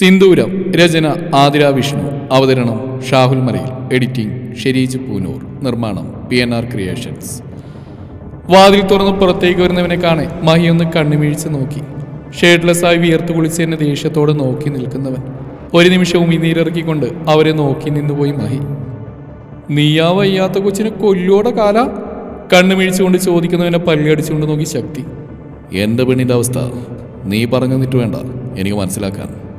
സിന്ദൂരം രചന ആതിര വിഷ്ണു. അവതരണം ഷാഹുൽ മലയിൽ. എഡിറ്റിംഗ് ഷെരീജ് പൂനൂർ. നിർമ്മാണം P N R creations. വാതിൽ തുറന്ന് പുറത്തേക്ക് വരുന്നവനെ കാണെ മഹി ഒന്ന് കണ്ണുമിഴിച്ച് നോക്കി. ഷേഡ്ലെസ് ആയി വിയർത്ത് കുളിച്ച് എന്നെ ദേഷ്യത്തോടെ നോക്കി നിൽക്കുന്നവൻ. ഒരു നിമിഷവും ഈ നീരിറക്കിക്കൊണ്ട് അവരെ നോക്കി നിന്നുപോയി മഹി. നീയാ വയ്യാത്ത കൊച്ചിനെ കൊല്ലോടെ കാല? കണ്ണുമീഴ്ചുകൊണ്ട് ചോദിക്കുന്നവനെ പല്ലടിച്ചുകൊണ്ട് നോക്കി ശക്തി. എന്റെ പെണ്ണിന്റെ അവസ്ഥ നീ പറഞ്ഞു നിന്നിട്ട് വേണ്ട. എനിക്ക് മനസ്സിലാക്കാൻ.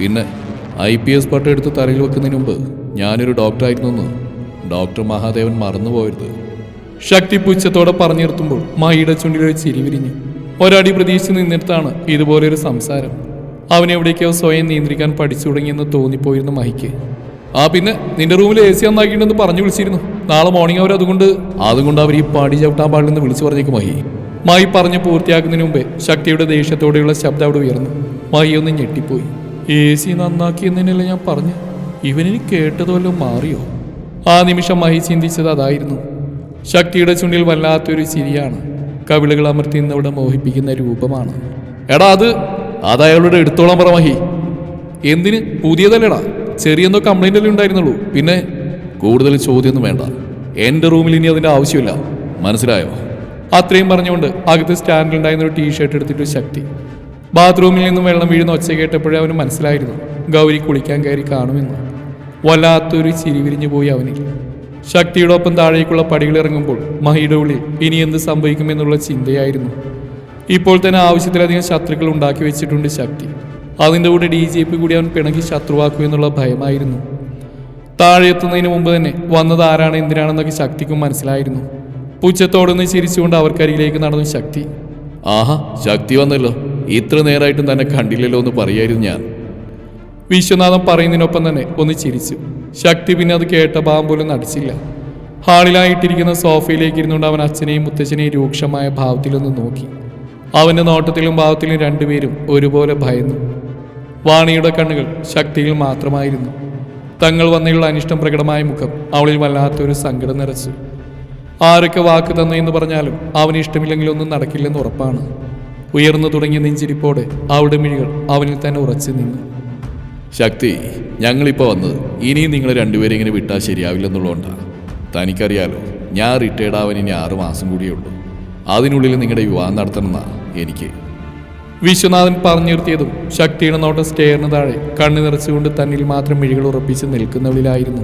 പിന്നെ ഐ പി എസ് പട്ടം എടുത്ത് തറയിൽ വെക്കുന്നതിന് മുമ്പ് ഞാനൊരു ഡോക്ടറായിരുന്നു എന്ന് ഡോക്ടർ മഹാദേവൻ മറന്നുപോയത് ശക്തി പുച്ഛത്തോടെ പറഞ്ഞു നിർത്തുമ്പോൾ മായിയുടെ ചുണ്ടിലൊരു ചിരി വിരിഞ്ഞു. ഒരടി പ്രതീക്ഷിച്ച് നിന്നിടത്താണ് ഇതുപോലൊരു സംസാരം. അവനെവിടേക്കോ സ്വയം നിയന്ത്രിക്കാൻ പഠിച്ചു തുടങ്ങിയെന്ന് തോന്നിപ്പോയിരുന്നു മഹിക്ക്. ആ പിന്നെ നിന്റെ റൂമിൽ എ സി നന്നാക്കിയിട്ടുണ്ടെന്ന് പറഞ്ഞു വിളിച്ചിരുന്നു. നാളെ മോർണിംഗ് അവർ അതുകൊണ്ട് അതുകൊണ്ട് അവർ ഈ പാടി ചവിട്ടാൻ പാടില്ലെന്ന് വിളിച്ചു പറഞ്ഞേക്കും മഹി. മായി പറഞ്ഞ് പൂർത്തിയാക്കുന്നതിന് മുമ്പേ ശക്തിയുടെ ദേഷ്യത്തോടെയുള്ള ശബ്ദം അവിടെ ഉയർന്നു. മായി ഒന്ന് ഞെട്ടിപ്പോയി. എ സി നന്നാക്കിയെന്നതിനല്ല ഞാൻ പറഞ്ഞു? ഇവനിന് കേട്ടത് വല്ലതും മാറിയോ? ആ നിമിഷം മഹി ചിന്തിച്ചത് അതായിരുന്നു. ശക്തിയുടെ ചുണ്ടിൽ വല്ലാത്തൊരു ചിരിയാണ്. കവിളുകൾ അമർത്തി ഇന്നവിടെ മോഹിപ്പിക്കുന്ന രൂപമാണ്. എടാ അത് അത് അയാളോട് എടുത്തോളാൻ പറ മഹി. എന്തിന്? പുതിയതല്ലേടാ. ചെറിയെന്തോ കംപ്ലൈന്റ് അല്ലേ ഉണ്ടായിരുന്നുള്ളൂ. പിന്നെ? കൂടുതൽ ചോദ്യമൊന്നും വേണ്ട. എന്റെ റൂമിൽ ഇനി അതിന്റെ ആവശ്യമില്ല. മനസ്സിലായോ? അത്രയും പറഞ്ഞുകൊണ്ട് അകത്ത് സ്റ്റാൻഡിലുണ്ടായിരുന്ന ഒരു ടീഷർട്ട് എടുത്തിട്ട് ശക്തി. ബാത്റൂമിൽ നിന്നും വെള്ളം വീഴുന്ന ഒച്ച കേട്ടപ്പോഴേ അവന് മനസ്സിലായിരുന്നു. ഗൗരി കുളിക്കാൻ കയറി കാണുമെന്ന്. വല്ലാത്തൊരു ചിരി വിരിഞ്ഞു പോയി അവനിൽ. ഒപ്പം താഴേക്കുള്ള പടികൾ ഇറങ്ങുമ്പോൾ മഹിയുടെ ഉള്ളിൽ ഇനി എന്ത് സംഭവിക്കുമെന്നുള്ള ചിന്തയായിരുന്നു. ഇപ്പോൾ തന്നെ ആവശ്യത്തിലധികം ശത്രുക്കൾ ഉണ്ടാക്കി വെച്ചിട്ടുണ്ട് ശക്തി. അതിന്റെ കൂടെ ഡി ജി പി കൂടി അവൻ പിണക്കി ശത്രുവാക്കും എന്നുള്ള ഭയമായിരുന്നു. താഴെ എത്തുന്നതിന് മുമ്പ് തന്നെ വന്നത് ആരാണ് എന്തിനാണെന്നൊക്കെ ശക്തിക്കും മനസ്സിലായിരുന്നു. പുച്ഛത്തോടൊന്ന് ചിരിച്ചുകൊണ്ട് അവർക്കരികിലേക്ക് നടന്നു ശക്തി. ആഹാ ശക്തി വന്നല്ലോ. ഇത്ര നേരമായിട്ടും തന്നെ കണ്ടില്ലല്ലോ എന്ന് പറയായിരുന്നു ഞാൻ. വിശ്വനാഥൻ പറയുന്നതിനൊപ്പം തന്നെ ഒന്ന് ചിരിച്ചു. ശക്തി പിന്നെ അത് കേട്ട ഭാവം പോലും നടിച്ചില്ല. ഹാളിലായിട്ടിരിക്കുന്ന സോഫയിലേക്ക് ഇരുന്നുകൊണ്ട് അവൻ അച്ഛനെയും മുത്തച്ഛനെയും രൂക്ഷമായ ഭാവത്തിലൊന്ന് നോക്കി. അവന്റെ നോട്ടത്തിലും ഭാവത്തിലും രണ്ടുപേരും ഒരുപോലെ ഭയന്നു. വാണിയുടെ കണ്ണുകൾ ശക്തിയിൽ മാത്രമായിരുന്നു. തങ്ങൾ വന്നുള്ള അനിഷ്ടം പ്രകടമായ മുഖം അവളിൽ വല്ലാത്തൊരു സങ്കടം നിറച്ചു. ആരൊക്കെ വാക്ക് തന്നു എന്ന് പറഞ്ഞാലും അവന് ഇഷ്ടമില്ലെങ്കിൽ ഒന്നും നടക്കില്ലെന്ന് ഉറപ്പാണ്. ഉയർന്നു തുടങ്ങിയ നെഞ്ചിരിപ്പോടെ അവളുടെ മിഴികൾ അവനിൽ തന്നെ ഉറച്ചു നിന്നു. ശക്തി ഞങ്ങളിപ്പോൾ വന്നത് ഇനിയും നിങ്ങൾ രണ്ടുപേരെ ഇങ്ങനെ വിട്ടാൽ ശരിയാവില്ലെന്നുള്ളതുകൊണ്ടാണ് തനിക്കറിയാലോ ഞാൻ റിട്ടയർഡ് ആവാൻ ഇനി ആറു മാസം കൂടിയേ ഉള്ളൂ. അതിനുള്ളിൽ നിങ്ങളുടെ വിവാഹം നടത്തണമെന്നാണ് എനിക്ക്. വിശ്വനാഥൻ പറഞ്ഞു നിർത്തിയതും ശക്തിയുടെ നോട്ടം സ്റ്റെയറിന് താഴെ കണ്ണു നിറച്ചുകൊണ്ട് തന്നിൽ മാത്രം മിഴികൾ ഉറപ്പിച്ച് നിൽക്കുന്നവളിലായിരുന്നു.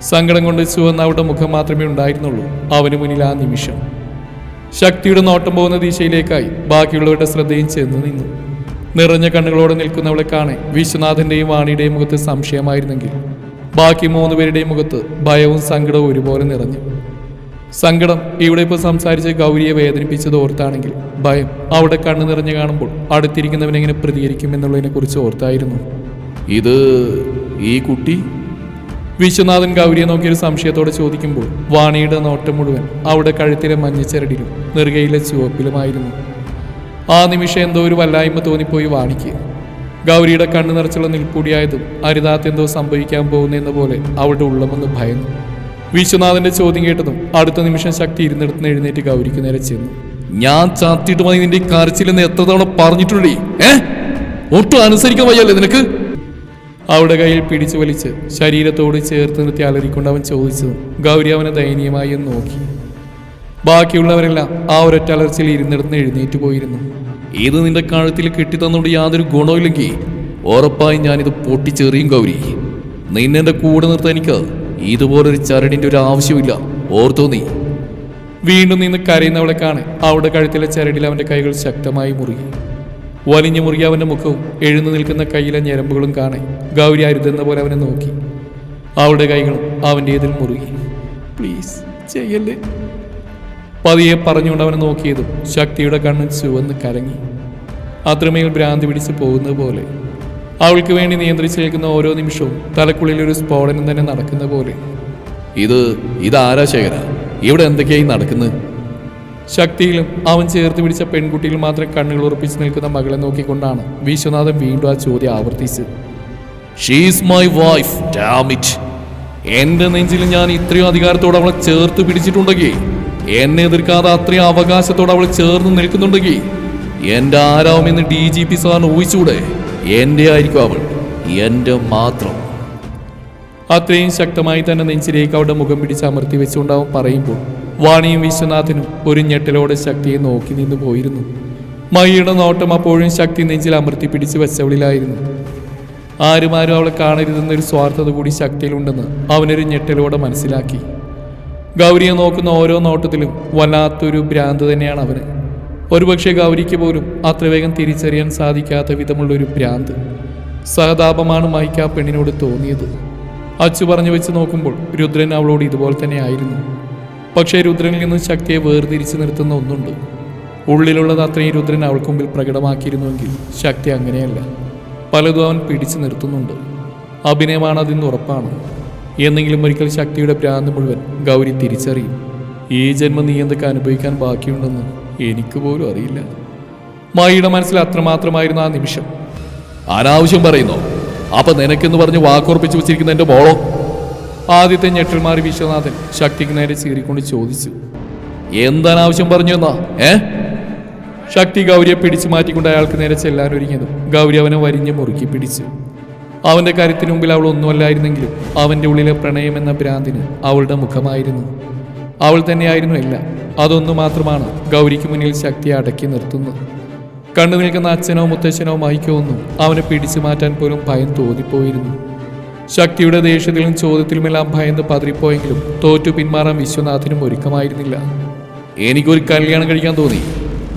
സങ്കടം കൊണ്ട് ചുവന്ന അവിടെ മുഖം മാത്രമേ ഉണ്ടായിരുന്നുള്ളൂ. അവന് മുന്നിൽ ആ നിമിഷം. ശക്തിയുടെ നോട്ടം പോകുന്ന ദിശയിലേക്കായി ബാക്കിയുള്ളവരുടെ ശ്രദ്ധയും ചെന്ന് നിന്നു. നിറഞ്ഞ കണ്ണുകളോടെ നിൽക്കുന്നവളെ കാണേ വിശ്വനാഥന്റെയും വാണിയുടെയും മുഖത്ത് സംശയമായിരുന്നെങ്കിൽ. ബാക്കി മൂന്ന് പേരുടെയും മുഖത്ത് ഭയവും സങ്കടവും ഒരുപോലെ നിറഞ്ഞു. സങ്കടം ഇവിടെ ഇപ്പോൾ സംസാരിച്ച് ഗൗരിയെ വേദനിപ്പിച്ചത് ഓർത്താണെങ്കിൽ ഭയം അവിടെ കണ്ണു നിറഞ്ഞു കാണുമ്പോൾ അടുത്തിരിക്കുന്നവനെങ്ങനെ പ്രതികരിക്കും എന്നുള്ളതിനെ കുറിച്ച് ഓർത്തായിരുന്നു. ഇത് ഈ കുട്ടി വിശ്വനാഥൻ ഗൗരിയെ നോക്കിയൊരു സംശയത്തോടെ ചോദിക്കുമ്പോൾ വാണിയുടെ നോട്ടം മുഴുവൻ അവിടെ കഴുത്തിലെ മഞ്ഞച്ചരടിലും നെറുകയിലെ ചുവപ്പിലുമായിരുന്നു. ആ നിമിഷം എന്തോ ഒരു വല്ലായ്മ തോന്നിപ്പോയി വാണിക്ക്. ഗൗരിയുടെ കണ്ണു നിറച്ചുള്ള നിൽപ്പൂടിയായതും അരിതാത്ത് എന്തോ സംഭവിക്കാൻ പോകുന്നെന്ന പോലെ അവളുടെ ഉള്ളമെന്ന് ഭയന്നു. വിശ്വനാഥന്റെ ചോദ്യം കേട്ടതും അടുത്ത നിമിഷം ശക്തി ഇരുന്നിടത്ത് എഴുന്നേറ്റ് ഗൗരിക്ക് നേരെ ചെന്നു. ഞാൻ ചാത്തിയിട്ട് മതി നിന്റെ കരച്ചിലെന്ന് എത്ര തവണ പറഞ്ഞിട്ടുണ്ടേ ഏ? ഒട്ടും അനുസരിക്കാൻ വയ്യല്ലേ നിനക്ക്? അവളുടെ കയ്യിൽ പിടിച്ചു വലിച്ച് ശരീരത്തോട് ചേർത്ത് നിർത്തി അലറിക്കൊണ്ട് അവൻ ചോദിച്ചതും ഗൗരി അവനെ ദയനീയമായി നോക്കി. ബാക്കിയുള്ളവരെല്ലാം ആ ഒരൊറ്റ അലർച്ചയിൽ ഇരുന്നിടത്ത് എഴുന്നേറ്റ് പോയിരുന്നു. ഇത് നിന്റെ കഴുത്തിൽ കെട്ടിത്തന്നുകൊണ്ട് യാതൊരു ഗുണമില്ലെങ്കിൽ ഉറപ്പായും ഞാനിത് പൊട്ടിച്ചെറിയും ഗൗരി. നിന്നെന്റെ കൂടെ നിർത്താൻ എനിക്ക് ഇതുപോലൊരു ചരടിന്റെ ഒരു ആവശ്യമില്ല. ഓർത്തോ നീ. വീണ്ടും നിന്ന് കരയുന്നവളെ കാണെ അവളുടെ കഴുത്തിലെ ചരടിൽ അവന്റെ കൈകൾ ശക്തമായി മുറുകി. വലിഞ്ഞു മുറുകി അവന്റെ മുഖവും എഴുന്നു നിൽക്കുന്ന കയ്യിലെ ഞരമ്പുകളും കാണെ ഗൗരി അരുതെന്ന പോലെ അവനെ നോക്കി. അവളുടെ കൈകളും അവന്റേതിൽ മുറുകി. പ്ലീസ് ചെയ്യല്ലേ? പതിയെ പറഞ്ഞുകൊണ്ട് അവനെ നോക്കിയതും ശക്തിയുടെ കണ്ണ് ചുവന്ന് കരങ്ങി അത്രമേൽ ഭ്രാന്തി പിടിച്ച് പോകുന്നത് പോലെ. അവൾക്ക് വേണ്ടി നിയന്ത്രിച്ചു നിൽക്കുന്ന ഓരോ നിമിഷവും തലക്കുള്ളിൽ ഒരു സ്ഫോടനം തന്നെ നടക്കുന്ന പോലെ. ഇത് ഇതാരാ ശേഖര? ഇവിടെ എന്തൊക്കെയായി നടക്കുന്നത് ശക്തിയിലും അവൻ ചേർത്ത് പിടിച്ച പെൺകുട്ടിയിൽ മാത്രം കണ്ണുകൾ ഉറപ്പിച്ച് നിൽക്കുന്ന മകളെ നോക്കിക്കൊണ്ടാണ് വിശ്വനാഥൻ വീണ്ടും ആ ചോദ്യം ആവർത്തിച്ചത്. ഷീസ് മൈ വൈഫ് എന്റെ നെഞ്ചിൽ ഞാൻ ഇത്രയും അധികാരത്തോടെ അവളെ ചേർത്ത് പിടിച്ചിട്ടുണ്ടെങ്കിൽ എന്നെ എതിർക്കാതെ അത്രയും അവകാശത്തോടെ അവൾ ചേർന്ന് നിൽക്കുന്നുണ്ടെങ്കിൽ എന്റെ ആരാവുമെന്ന് ഡി ജി പി സാറിന് ഊഹിച്ചുകൂടെ? എന്റെ ആയിരിക്കും അവൾ എന്റെ മാത്രം. അത്രയും ശക്തമായി തന്നെ നെഞ്ചിലേക്ക് അവളുടെ മുഖം പിടിച്ച് അമർത്തി വെച്ചുകൊണ്ടാവും പറയുമ്പോൾ വാണിയും വിശ്വനാഥനും ഒരു ഞെട്ടലോടെ ശക്തിയെ നോക്കി നിന്ന് പോയിരുന്നു. മഹിയുടെ നോട്ടം അപ്പോഴും ശക്തി നെഞ്ചിൽ അമർത്തി പിടിച്ച് വെച്ചവളിലായിരുന്നു. ആരുമാരും അവളെ കാണരുതെന്നൊരു സ്വാർത്ഥത കൂടി ശക്തിയിലുണ്ടെന്ന് അവനൊരു ഞെട്ടലോടെ മനസ്സിലാക്കി. ഗൗരിയെ നോക്കുന്ന ഓരോ നോട്ടത്തിലും വല്ലാത്തൊരു ഭ്രാന്ത് തന്നെയാണ് അവന്. ഒരുപക്ഷെ ഗൗരിക്ക് പോലും അത്ര വേഗം തിരിച്ചറിയാൻ സാധിക്കാത്ത വിധമുള്ളൊരു ഭ്രാന്ത്. സഹതാപമാണ് മൈക്ക് ആ പെണ്ണിനോട് തോന്നിയത്. അച്ചു പറഞ്ഞു വെച്ച് നോക്കുമ്പോൾ രുദ്രൻ അവളോട് ഇതുപോലെ തന്നെ ആയിരുന്നു. പക്ഷേ രുദ്രനിൽ നിന്ന് ശക്തിയെ വേർതിരിച്ച് നിർത്തുന്ന ഒന്നുണ്ട്. ഉള്ളിലുള്ളത് അത്രയും രുദ്രൻ അവൾക്ക് മുമ്പിൽ പ്രകടമാക്കിയിരുന്നുവെങ്കിൽ ശക്തി അങ്ങനെയല്ല. പലതും അവൻ പിടിച്ചു നിർത്തുന്നുണ്ട്. അഭിനയമാണ് അതിന് ഉറപ്പാണ്. എന്നെങ്കിലും ഒരിക്കൽ ശക്തിയുടെ ഭ്രാന്ത് മുഴുവൻ ഗൗരി തിരിച്ചറിയും. ഈ ജന്മം നീ എന്തൊക്കെ അനുഭവിക്കാൻ ബാക്കിയുണ്ടെന്ന് എനിക്ക് പോലും അറിയില്ല. മായിയുടെ മനസ്സിൽ അത്രമാത്രമായിരുന്നു ആ നിമിഷം. അനാവശ്യം പറയുന്നോ? അപ്പൊ നിനക്കെന്ന് പറഞ്ഞ് വാക്കുറപ്പിച്ച് വെച്ചിരിക്കുന്ന എന്റെ മോളോ? ആദ്യത്തെ ഞെട്ടൽ വിശ്വനാഥൻ ശക്തിക്ക് നേരെ ചീറിക്കൊണ്ട് ചോദിച്ചു എന്താണ് ആവശ്യം പറഞ്ഞു എന്നാ ഏ? ശക്തി ഗൗരിയെ പിടിച്ചു മാറ്റിക്കൊണ്ട് അയാൾക്ക് നേരെ ചെല്ലാൻ ഒരുങ്ങിയതും ഗൗരി അവനെ വരിഞ്ഞ് മുറുക്കി പിടിച്ചു. അവന്റെ കരുത്തിന് മുമ്പിൽ അവൾ ഒന്നുമല്ലായിരുന്നെങ്കിലും അവന്റെ ഉള്ളിലെ പ്രണയം എന്ന ഭ്രാന്തിന് അവളുടെ മുഖമായിരുന്നു. അവൾ തന്നെയായിരുന്നു എല്ലാം. അതൊന്നു മാത്രമാണ് ഗൗരിക്ക് മുന്നിൽ ശക്തിയെ അടക്കി നിർത്തുന്നത്. കണ്ടു നിൽക്കുന്ന അച്ഛനോ മുത്തച്ഛനോ മഹിക്കോ ഒന്നും അവനെ പിടിച്ചു മാറ്റാൻ പോലും ഭയം തോന്നിപ്പോയിരുന്നു. ശക്തിയുടെ ദേഷ്യത്തിലും ചോദ്യത്തിലുമെല്ലാം ഭയന്ന് പതറിപ്പോയെങ്കിലും തോറ്റു പിന്മാറാൻ വിശ്വനാഥിനും ഒരുക്കമായിരുന്നില്ല. എനിക്കൊരു കല്യാണം കഴിക്കാൻ തോന്നി.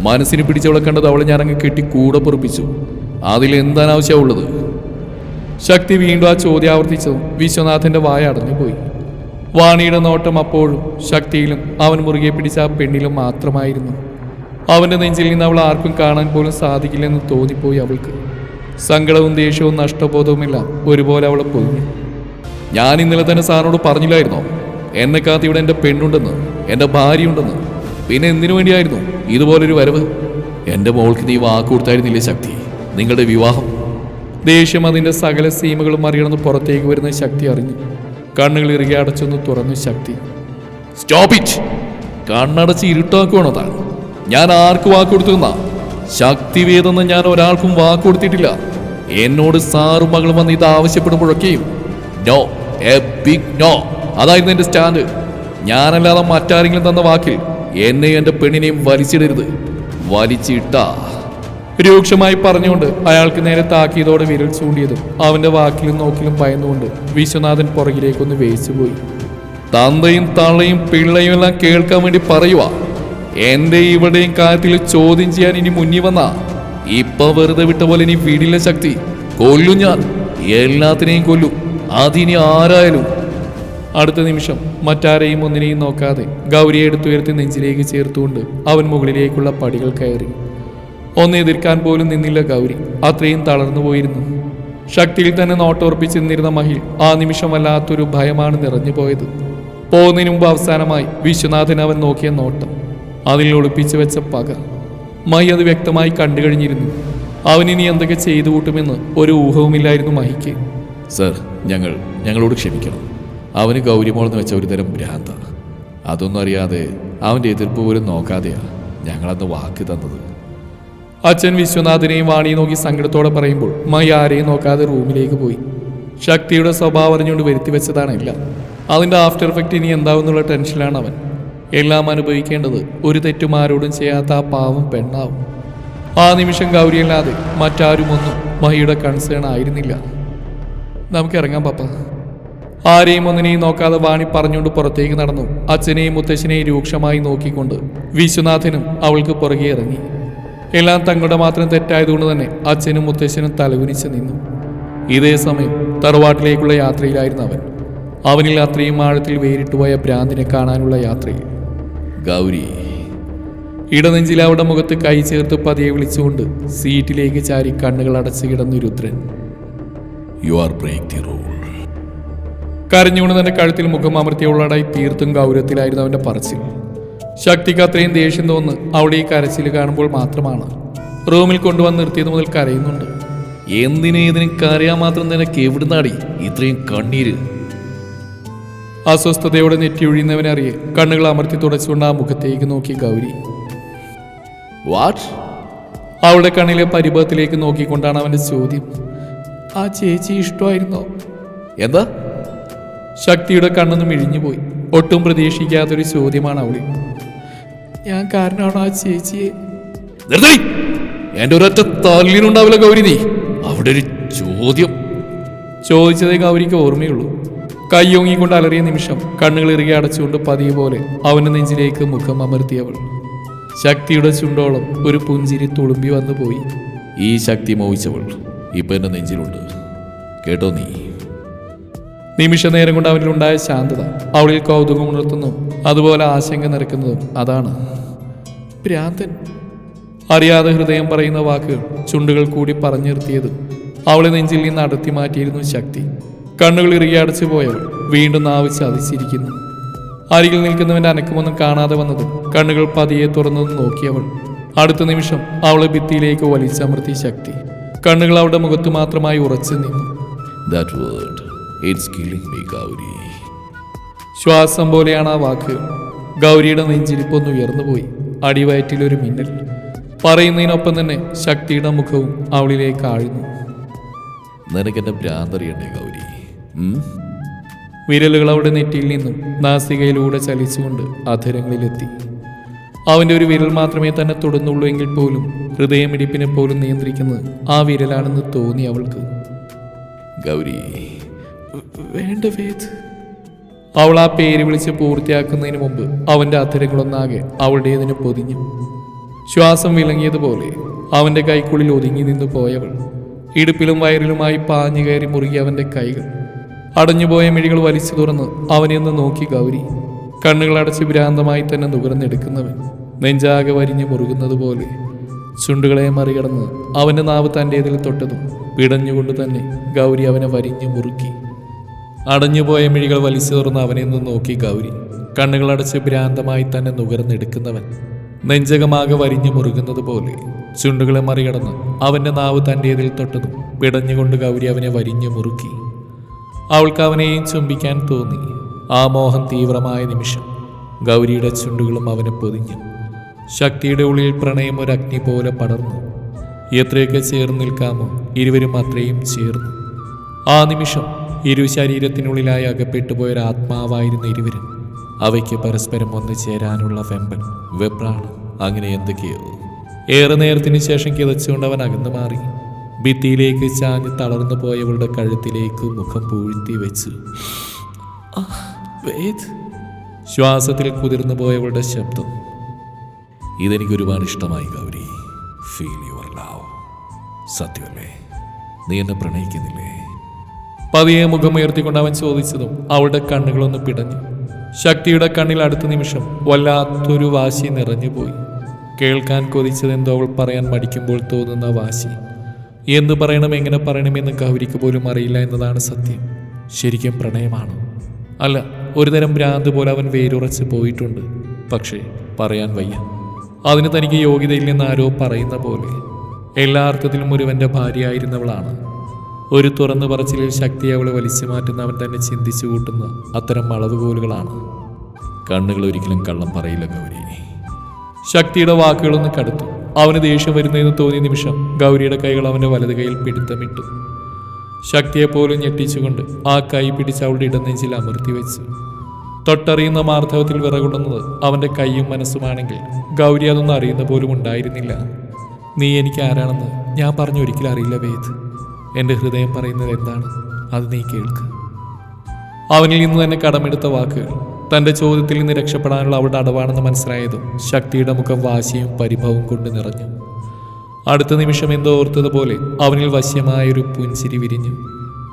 മനസ്സിന് പിടിച്ചവളെ കണ്ടത് അവളെ ഞാനങ്ങ് കെട്ടി കൂടെ പൊറപ്പിച്ചു. അതിൽ എന്താണാവശ്യമുള്ളത്? ശക്തി വീണ്ടും ആ ചോദ്യം ആവർത്തിച്ചതും വിശ്വനാഥന്റെ വായ അടഞ്ഞുപോയി. വാണിയുടെ നോട്ടം അപ്പോഴും ശക്തിയിലും അവൻ മുറുകെ പിടിച്ച ആ പെണ്ണിലും മാത്രമായിരുന്നു. അവന്റെ നെഞ്ചിൽ നിന്ന് അവൾ ആർക്കും കാണാൻ പോലും സാധിക്കില്ലെന്ന് തോന്നിപ്പോയി അവൾക്ക്. സങ്കടവും ദേഷ്യവും നഷ്ടബോധവുമില്ല. ഒരുപോലെ അവളെ പോയി. ഞാൻ ഇന്നലെ തന്നെ സാറിനോട് പറഞ്ഞില്ലായിരുന്നോ? എന്നെ കാത്ത് ഇവിടെ എന്റെ പെണ്ണുണ്ടെന്ന് എന്റെ ഭാര്യയുണ്ടെന്ന്. പിന്നെ എന്തിനു വേണ്ടിയായിരുന്നു ഇതുപോലൊരു വരവ്? എന്റെ മോൾക്ക് നീ വാക്ക് കൊടുത്തായിരുന്നില്ലേ ശക്തി? നിങ്ങളുടെ വിവാഹം? ദേഷ്യം അതിന്റെ സകല സീമകളും മറികടന്ന് പുറത്തേക്ക് വരുന്ന ശക്തി അറിഞ്ഞു കണ്ണുകൾ ഇറുകെ അടച്ചൊന്ന് തുറന്നു ശക്തി. സ്റ്റോപ്പ് ഇറ്റ് കണ്ണടച്ച് ഇരുട്ടാക്കുവാണോ താൻ? ഞാൻ ആർക്ക് വാക്ക് കൊടുത്തു എന്നാ ശക്തി വേദെന്ന് ഞാൻ ഒരാൾക്കും വാക്ക് കൊടുത്തിട്ടില്ല. എന്നോട് സാറും മകളും വന്ന് ഇത് ആവശ്യപ്പെടുമ്പോഴൊക്കെയും നോ എ ബിഗ് നോ. അതായിരുന്നു എന്റെ സ്റ്റാൻഡ്. ഞാനല്ലാതെ മറ്റാരെങ്കിലും തന്ന വാക്കിൽ എന്നെയും എന്റെ പെണ്ണിനെയും വലിച്ചിടരുത്. വലിച്ചിട്ടാ. രൂക്ഷമായി പറഞ്ഞുകൊണ്ട് അയാൾക്ക് നേരെ താക്കിയതോടെ വിരൽ ചൂണ്ടിയതും അവന്റെ വാക്കിലും നോക്കിലും ഭയന്നുകൊണ്ട് വിശ്വനാഥൻ പുറകിലേക്കൊന്ന് വേച്ചുപോയി തന്തയും തള്ളയും പിള്ളയും എല്ലാം കേൾക്കാൻ വേണ്ടി പറയുക എന്റെ ഇവിടെയും കാര്യത്തിൽ ചോദ്യം ചെയ്യാൻ ഇനി മുന്നിൽ വന്ന. ഇപ്പൊ വെറുതെ വിട്ട പോലെ ഇനി വീടില്ല ശക്തി. കൊല്ലും ഞാൻ. എല്ലാത്തിനെയും കൊല്ലും. അതിനി ആരായാലും. അടുത്ത നിമിഷം മറ്റാരെയും ഒന്നിനെയും നോക്കാതെ ഗൗരിയെ എടുത്തുയർത്തി നെഞ്ചിലേക്ക് ചേർത്തുകൊണ്ട് അവൻ മുകളിലേക്കുള്ള പടികൾ കയറി. ഒന്ന് എതിർക്കാൻ പോലും നിന്നില്ല ഗൗരി. അത്രയും തളർന്നു പോയിരുന്നു. ശക്തിയിൽ തന്നെ നോട്ടോർപ്പിച്ച് നിന്നിരുന്ന മഹിൽ ആ നിമിഷം വല്ലാത്തൊരു ഭയമാണ് നിറഞ്ഞു പോയത് പോകുന്നതിന് മുമ്പ് അവസാനമായി വിശ്വനാഥൻ അവൻ നോക്കിയ നോട്ടം. അതിൽ ഒളിപ്പിച്ചു വെച്ച പക. മൈ അത് വ്യക്തമായി കണ്ടു കഴിഞ്ഞിരുന്നു അവനിനി എന്തൊക്കെ ചെയ്തു കൂട്ടുമെന്ന് ഒരു ഊഹവുമില്ലായിരുന്നു മഹിക്ക്. സർ ഞങ്ങൾ ഞങ്ങളോട് ക്ഷമിക്കണം. അവന് ഗൗരിമോളെന്ന് വെച്ച ഒരു തരം ഭ്രാന്ത. അതൊന്നും അറിയാതെ അവന്റെ എതിർപ്പ് പോലും നോക്കാതെയാ ഞങ്ങളന്ന് വാക്ക് തന്നത്. അച്ഛൻ വിശ്വനാഥിനെയും വാണിയെ നോക്കി സങ്കടത്തോടെ പറയുമ്പോൾ മൈ ആരെയും നോക്കാതെ റൂമിലേക്ക് പോയി. ശക്തിയുടെ സ്വഭാവം അറിഞ്ഞുകൊണ്ട് വരുത്തി വെച്ചതാണ് ഇല്ല അതിന്റെ ആഫ്റ്റർ എഫക്റ്റ് ഇനി എന്താവുന്നുള്ള ടെൻഷനിലാണ് അവൻ. എല്ലാം അനുഭവിക്കേണ്ടത് ഒരു തെറ്റും ആരോടും ചെയ്യാത്ത ആ പാവം പെണ്ണാവും. ആ നിമിഷം ഗൗരിയല്ലാതെ മറ്റാരും ഒന്നും മഹിയുടെ കൺസേൺ ആയിരുന്നില്ല. നമുക്ക് ഇറങ്ങാം പപ്പ. ആരെയും ഒന്നിനെയും നോക്കാതെ വാണി പറഞ്ഞുകൊണ്ട് പുറത്തേക്ക് നടന്നു. അച്ഛനെയും മുത്തശ്ശനെയും രൂക്ഷമായി നോക്കിക്കൊണ്ട് വിശ്വനാഥനും അവൾക്ക് പുറകെ ഇറങ്ങി. എല്ലാം തങ്ങളുടെ മാത്രം തെറ്റായതുകൊണ്ട് തന്നെ അച്ഛനും മുത്തശ്ശനും തലകുനിച്ച് നിന്നു. ഇതേ സമയം തറവാട്ടിലേക്കുള്ള യാത്രയിലായിരുന്നു അവൻ. അവനിൽ അത്രയും ആഴത്തിൽ വേറിട്ടുപോയ ഭ്രാന്തിനെ കാണാനുള്ള യാത്രയിൽ. ഗൗരി. ഇടനെഞ്ചിൽ അവിടെ മുഖത്ത് കൈ ചേർത്ത് പതിയെ വിളിച്ചുകൊണ്ട് സീറ്റിലേക്ക് ചാരി കണ്ണുകൾ അടച്ചു കിടന്നു Rudran. You are break the rule കരഞ്ഞുകൊണ്ട് തന്റെ കഴുത്തിൽ മുഖം അമർത്തിയുള്ളതായി തീർത്തും ഗൗരവത്തിലായിരുന്നു അവന്റെ പറച്ചിൽ. ശക്തിക്ക് അത്രയും ദേഷ്യം തോന്ന് അവിടെ ഈ കരച്ചിൽ കാണുമ്പോൾ മാത്രമാണ്. റൂമിൽ കൊണ്ടുവന്ന് നിർത്തിയത് മുതൽ കരയുന്നുണ്ട്. എന്തിനേതിനും കരയാൻ മാത്രം നിനക്ക് എവിടുന്നാടി ഇത്രയും കണ്ണീര്? അസ്വസ്ഥതയോടെ നെറ്റിയൊഴിയുന്നവനെ അറിയേ. കണ്ണുകൾ അമർത്തി തുടച്ചുകൊണ്ട് ആ മുഖത്തേക്ക് നോക്കി ഗൗരി. വാട്ട് അവളുടെ കണ്ണിലെ പരിഭവത്തിലേക്ക് നോക്കിക്കൊണ്ടാണ് അവന്റെ ചോദ്യം. ആ ചേച്ചി ഇഷ്ടമായിരുന്നോ? എന്താ? ശക്തിയുടെ കണ്ണൊന്നും മിഴിഞ്ഞുപോയി. ഒട്ടും പ്രതീക്ഷിക്കാത്തൊരു ചോദ്യമാണ് അവളിൽ. ഞാൻ കാരണമാണോ ആ ചേച്ചിയെ. നിർത്തി എന്റെ ഒരൊറ്റ തല്ലിനുണ്ടാവില്ല ഗൗരി നീ. അവിടെ ഒരു ചോദ്യം. ചോദിച്ചതേ ഗൗരിക്ക് ഓർമ്മയുള്ളൂ. കയ്യൊങ്ങിക്കൊണ്ട് അലറിയ നിമിഷം കണ്ണുകൾ ഇറുകെ അടച്ചുകൊണ്ട് പതിയെ പോലെ അവന്റെ നെഞ്ചിലേക്ക് മുഖം അമർത്തിയവൾ. ശക്തിയുടെ ചുണ്ടോളം ഒരു പുഞ്ചിരി തുളുമ്പി വന്നു പോയി ഈ ശക്തി മോഹിച്ചവൾ ഇപ്പൊ എന്റെ നെഞ്ചിലുണ്ട്. കേട്ടോ നീ? നിമിഷ നേരം കൊണ്ട് അവനിലുണ്ടായ ശാന്തത അവളിൽ കൗതുകം ഉണർത്തുന്നു അതുപോലെ ആശങ്ക നിറക്കുന്നതും അതാണ്. ഭ്രാന്തൻ. അറിയാതെ ഹൃദയം പറയുന്ന വാക്കുകൾ ചുണ്ടുകൾ കൂടി പറഞ്ഞു നിർത്തിയതും അവളെ നെഞ്ചിൽ നിന്ന് അടർത്തി മാറ്റിയിരുന്നു ശക്തി. കണ്ണുകൾ ഇറുകി അടച്ചു പോയവൾ വീണ്ടും നാവ് ചതിച്ചിരിക്കുന്നു. അരികിൽ നിൽക്കുന്നവന്റെ അനക്കമൊന്നും കാണാതെ വന്നതും കണ്ണുകൾ പതിയെ തുറന്നതും നോക്കിയവൾ. അടുത്ത നിമിഷം അവളെ ഭിത്തിയിലേക്ക് വലിച്ചമർത്തി ശക്തി. കണ്ണുകൾ അവളുടെ മുഖത്ത് മാത്രമായി ഉറച്ചു നിന്നു. That word it's killing me Gauri. ശ്വാസം പോലെയാണ് ആ വാക്ക്. ഗൗരിയുടെ നെഞ്ചിരിപ്പൊന്ന് ഉയർന്നുപോയി അടിവയറ്റിലൊരു മിന്നൽ. പറയുന്നതിനൊപ്പം തന്നെ ശക്തിയുടെ മുഖവും അവളിലേക്ക് ആഴ്ന്നു. നിനക്കെന്റെ ഭ്രാന്തറിയണ്ടേ ഗൗരി? ഉം? വിരലുകൾ അവിടെ നെറ്റിയിൽ നിന്നും നാസികയിലൂടെ ചലിച്ചുകൊണ്ട് അധരങ്ങളിലെത്തി അവന്റെ ഒരു വിരൽ മാത്രമേ തന്നെ തൊടുന്നുള്ളൂ എങ്കിൽ പോലും ഹൃദയമിടിപ്പിനെ പോലും നിയന്ത്രിക്കുന്നത് ആ വിരലാണെന്ന് തോന്നി അവൾക്ക്. ഗൗരി. വേണ്ട വേദ് അവൾ ആ പേര് വിളിച്ച് പൂർത്തിയാക്കുന്നതിന് മുമ്പ് അവന്റെ അധരങ്ങളൊന്നാകെ അവളുടേതിന് പൊതിഞ്ഞു. ശ്വാസം വിളങ്ങിയതുപോലെ അവന്റെ കൈക്കുള്ളിൽ ഒതുങ്ങി നിന്ന് പോയവൾ. ഇടുപ്പിലും വയറിലുമായി പാഞ്ഞു കയറി മുറുകി അവന്റെ കൈകൾ. അടഞ്ഞുപോയ മിഴികൾ വലിച്ചു തുറന്ന് അവനെ ഒന്ന് നോക്കി ഗൗരി. കണ്ണുകൾ അടച്ച് ഭ്രാന്തമായി തന്നെ നുകർന്നെടുക്കുന്നവൻ നെഞ്ചാകെ വരിഞ്ഞു മുറുകുന്നത് പോലെ ചുണ്ടുകളെ മറികടന്ന് അവന്റെ നാവ് തന്റെതിൽ തൊട്ടതും പിടഞ്ഞുകൊണ്ട് തന്നെ ഗൗരി അവനെ വരിഞ്ഞു മുറുക്കി. അടഞ്ഞുപോയ മിഴികൾ വലിച്ചു തുറന്ന് അവനെ നിന്ന് നോക്കി ഗൗരി. കണ്ണുകൾ കണ്ണുകളടച്ച് ഭ്രാന്തമായി തന്നെ നുകർന്നെടുക്കുന്നവൻ നെഞ്ചകമാകെ വരിഞ്ഞു മുറുകുന്നത് പോലെ ചുണ്ടുകളെ മറികടന്ന് അവന്റെ നാവ് തന്റെതിൽ തൊട്ടതും പിടഞ്ഞുകൊണ്ട് ഗൗരി അവനെ വരിഞ്ഞു മുറുക്കി. അവൾക്ക് അവനെയും ചുംബിക്കാൻ തോന്നി. ആ മോഹം തീവ്രമായ നിമിഷം. ഗൗരിയുടെ ചുണ്ടുകളും അവനെ പൊതിഞ്ഞു. ശക്തിയുടെ ഉള്ളിൽ പ്രണയം ഒരു അഗ്നി പോലെ പടർന്നു. എത്രയൊക്കെ ചേർന്ന് നിൽക്കാമോ ഇരുവരും അത്രയും ചേർന്നു. ആ നിമിഷം ഇരു ശരീരത്തിനുള്ളിലായി അകപ്പെട്ടു പോയൊരു ആത്മാവായിരുന്ന ഇരുവരും. അവയ്ക്ക് പരസ്പരം ഒന്നു ചേരാനുള്ള വെമ്പൻ വെപ്രാണ് അങ്ങനെ എന്തൊക്കെയോ. ഏറെ നേരത്തിന് ശേഷം കിതച്ചുകൊണ്ട് അവൻ അകന്നു മാറി. ഭിത്തിയിലേക്ക് ചാഞ്ഞ് തളർന്നു പോയവളുടെ കഴുത്തിലേക്ക് മുഖം പൂഴ്ത്തി വെച്ചു. ശ്വാസത്തിൽ കുതിർന്നു പോയവളുടെ ശബ്ദം. ഇതെനിക്ക് ഒരുപാട് ഇഷ്ടമായി ഗൗരി. ഫീൽ യുവർ ലവ് സത്യമല്ലേ? നീ എന്നെ പ്രണയിക്കുന്നില്ലേ? പതിയെ മുഖമുയർത്തിക്കൊണ്ട് അവൻ ചോദിച്ചതും അവളുടെ കണ്ണുകളൊന്ന് പിടഞ്ഞു. ശക്തിയുടെ കണ്ണിൽ അടുത്ത നിമിഷം വല്ലാത്തൊരു വാശി നിറഞ്ഞുപോയി. കേൾക്കാൻ കൊതിച്ചതെന്തോ അവൾ പറയാൻ മടിക്കുമ്പോൾ തോന്നുന്ന വാശി. എന്തു പറയണം എങ്ങനെ പറയണമെന്ന് ഗൗരിക്ക് പോലും അറിയില്ല എന്നതാണ് സത്യം. ശരിക്കും പ്രണയമാണ്. അല്ല ഒരുതരം ഭ്രാന്ത് പോലെ അവൻ വേരുറച്ച് പോയിട്ടുണ്ട്. പക്ഷേ പറയാൻ വയ്യ. അതിന് തനിക്ക് യോഗ്യതയില്ലെന്ന് ആരോ പറയുന്ന പോലെ എല്ലാ അർത്ഥത്തിലും ഒരുവന്റെ ഭാര്യയായിരുന്നവളാണ് ഒരു തുറന്നു പറച്ചിലിൽ ശക്തി അവളെ വലിച്ചു മാറ്റുന്ന അവൻ തന്നെ ചിന്തിച്ചു കൂട്ടുന്ന അത്തരം അളവുകോലുകളാണ് കണ്ണുകൾ ഒരിക്കലും കള്ളം പറയില്ല ഗൗരി. ശക്തിയുടെ വാക്കുകളൊന്ന് കടുത്തു. അവന് ദേഷ്യം വരുന്നതെന്ന് തോന്നിയ നിമിഷം ഗൗരിയുടെ കൈകൾ അവന്റെ വലത് കൈയിൽ പിടുത്തമിട്ടു. ശക്തിയെപ്പോലും ഞെട്ടിച്ചുകൊണ്ട് ആ കൈ പിടിച്ച് അവളുടെ ഇടനെഞ്ചിൽ അമർത്തി വെച്ചു. തൊട്ടറിയുന്ന മാർദ്ധവത്തിൽ വിറകൊള്ളുന്നത് അവന്റെ കൈയും മനസ്സുമാണെങ്കിൽ ഗൗരി അതൊന്നും അറിയുന്ന പോലും ഉണ്ടായിരുന്നില്ല. നീ എനിക്ക് ആരാണെന്ന് ഞാൻ പറഞ്ഞു ഒരിക്കലും അറിയില്ല വേദ്. എന്റെ ഹൃദയം പറയുന്നത് എന്താണ്? അത് നീ കേൾക്ക്. അവനിൽ നിന്ന് തന്നെ കടമെടുത്ത വാക്കുകൾ തന്റെ ചോദ്യത്തിൽ നിന്ന് രക്ഷപ്പെടാനുള്ള അവളുടെ അടവാണെന്ന് മനസ്സിലായതും ശക്തിയുടെ മുഖം വാശിയും പരിഭവവും കൊണ്ട് നിറഞ്ഞു. അടുത്ത നിമിഷം എന്തോ ഓർത്തതുപോലെ അവനിൽ വശ്യമായൊരു പുഞ്ചിരി വിരിഞ്ഞു.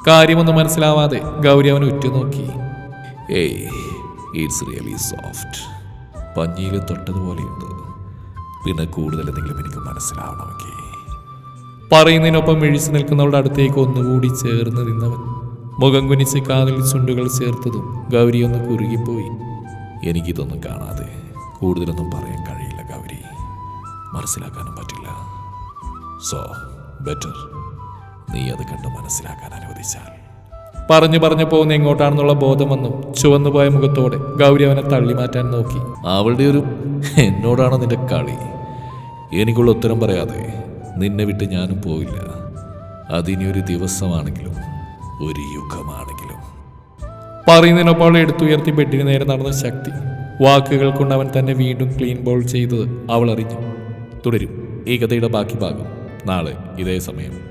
കാര്യമൊന്നും മനസ്സിലാവാതെ ഗൗരി അവനെ ഉറ്റുനോക്കി. ഏയ് ഇറ്റ്സ് റിയലി സോഫ്റ്റ് പഞ്ഞിയിൽ തൊട്ടതുപോലെയുണ്ട്. പിന്നെ കൂടുതൽ എന്തെങ്കിലും എനിക്ക് മനസ്സിലാവണമെങ്കിൽ. പറയുന്നതിനൊപ്പം മിഴിച്ചു നിൽക്കുന്നവളുടെ അടുത്തേക്ക് ഒന്നുകൂടി ചേർന്ന് നിന്നവൻ മുഖം കുനിച്ച് കാതിൽ ചുണ്ടുകൾ ചേർത്തതും ഗൗരി ഒന്ന് കുറുകിപ്പോയി. എനിക്കിതൊന്നും കാണാതെ കൂടുതലൊന്നും പറയാൻ കഴിയില്ല ഗൗരി. മനസ്സിലാക്കാനും പറ്റില്ല. സോ ബെറ്റർ നീ അത് കണ്ട് മനസ്സിലാക്കാൻ അനുവദിച്ചാൽ. പറഞ്ഞു പറഞ്ഞു പോകുന്ന എങ്ങോട്ടാണെന്നുള്ള ബോധം വന്നു. ചുവന്നുപോയ മുഖത്തോടെ ഗൗരി അവനെ തള്ളി മാറ്റാൻ നോക്കി. അവളുടെ ഒരു എന്നോടാണോ നിന്റെ കളി? എനിക്കുള്ള ഉത്തരം പറയാതെ നിന്നെ വിട്ട് ഞാനും പോയില്ല. അതിനി ഒരു ദിവസമാണെങ്കിലും ഒരു യുഗമാണെങ്കിലും. പറയുന്നതിനൊപ്പം എടുത്തുയർത്തി ബെഡിന് നേരെ നടന്ന ശക്തി. വാക്കുകൾ കൊണ്ട് അവൻ തന്നെ വീണ്ടും ക്ലീൻ ബോൾ ചെയ്തത് അവൾ അറിഞ്ഞു. തുടരും. ഈ കഥയുടെ ബാക്കി ഭാഗം. നാളെ ഇതേ സമയം.